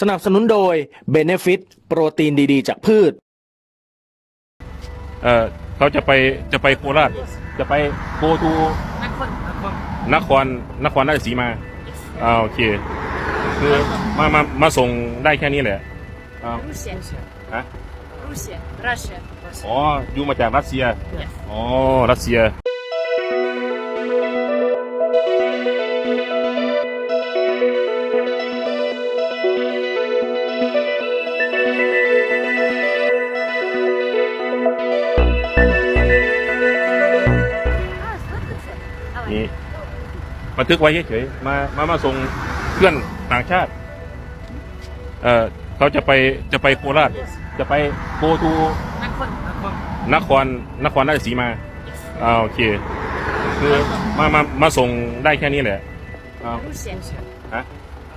สนับสนุนโดย Benefit โปรตีนดีๆ จากพืช เออเขาจะไปจะไปโคราชจะไปโกทูนครนครนครราชสีมาอ่าโอเคคือมามามาส่งได้แค่นี้แหละอ่ารูเซียฮะรูเซียรัสเซียอ๋ออยู่มาจากรัสเซีย Yes อ๋อรัสเซีย นี่บันทึกไว้เฉยๆมามามาส่งเพื่อนต่างชาติ เอ่อเขาจะไปจะไปโคราช จะไปโกทูนครนครนครราชสีมาอ่าโอเคคือมามามาส่งได้แค่นี้แหละอ่ารูเซียฮะ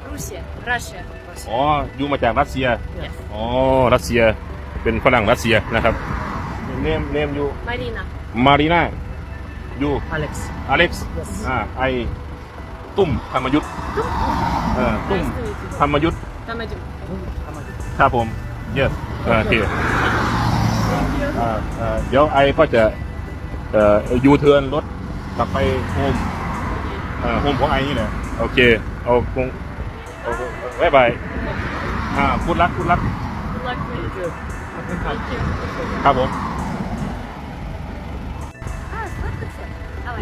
รูเซียรัสเซียอ๋ออยู่มาจากรัสเซีย Yes อ๋อรัสเซียเป็นฝรั่งรัสเซียนะครับ เนมเนมอยู่มารีนามารีนา อยู่ Alex. อเล็กซ์อ่าไอตุ้มธรรมยุทธ์เออตุ้มธรรมยุทธ์ทำไมจุครับผม yes เออโอเคอ่าอ่าเดี๋ยวไอก็จะเอ่อยูเทิร์นรถกลับไปโฮมเอ่อโฮมของไอนี่แหละโอเคเอาคงเอาบายบายอ่าพูดรักพูดรักลักเลยครับผม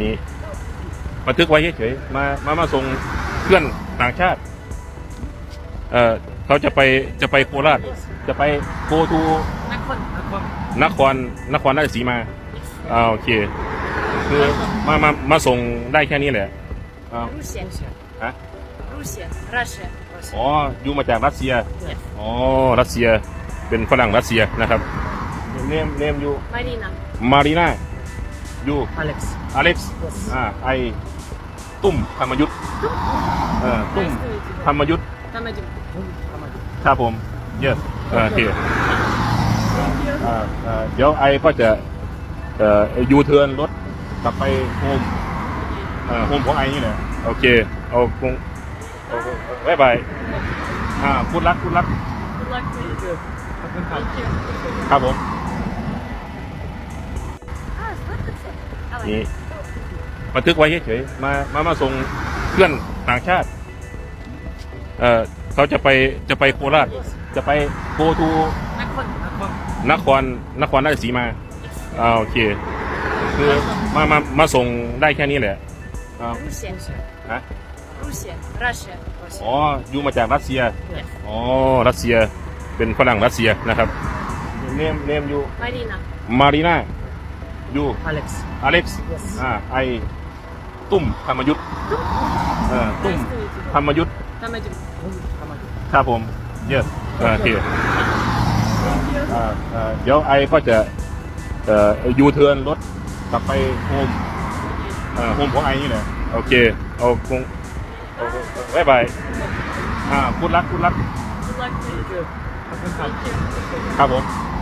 นี่บันทึกไว้เฉยๆมามามาส่งเพื่อนต่างชาติ เอ่อเขาจะไปจะไปโคราช จะไปโกทูนครนครนครราชสีมาอ่าโอเค คือมามามาส่งได้แค่นี้แหละอ่ารูเซียฮะรูเซียรัสเซียอ๋ออยู่มาจากรัสเซีย Yes อ๋อรัสเซียเป็นฝรั่งรัสเซียนะครับเนมเนมอยู่มารีนามารีนา อยู่ Alex. อเล็กซ์อ่าไอตุ้มธรรมยุทธ์เออตุ้มธรรมยุทธ์ทำไมจุครับผม yes เออโอเคอ่าอ่าเดี๋ยวไอก็จะเอ่อยูเทิร์นรถกลับไปโฮมเอ่อโฮมของไอนี่แหละโอเคเอาคงเอาบายบายอ่าพูดรักพูดรักลักเลยครับผม นี่บันทึกไว้เฉยๆมามามาส่งเพื่อนต่างชาติ เอ่อเขาจะไปจะไปโคราชจะไปโกทูนครนครนครราชสีมาอ่าโอเค คือมามามาส่งได้แค่นี้แหละอ่ารูเซียฮะรูเซียรัสเซียอ๋ออยู่มาจากรัสเซีย Yes อ๋อรัสเซียเป็นฝรั่งรัสเซียนะครับเนมเนมอยู่มารีนามารีนา อยู่ Alex. อเล็กซ์อ่าไอตุ้มธรรมยุทธ์เออตุ้มธรรมยุทธ์ ทำไมจุครับผม yes เออโอเคอ่าอ่าเดี๋ยวไอก็จะเอ่อยูเทิร์นรถกลับไปโฮมเอ่อโฮมของไอนี่แหละโอเค เอาคงเอาบายบายอ่าพูดรักพูดรักลักเลยครับผมร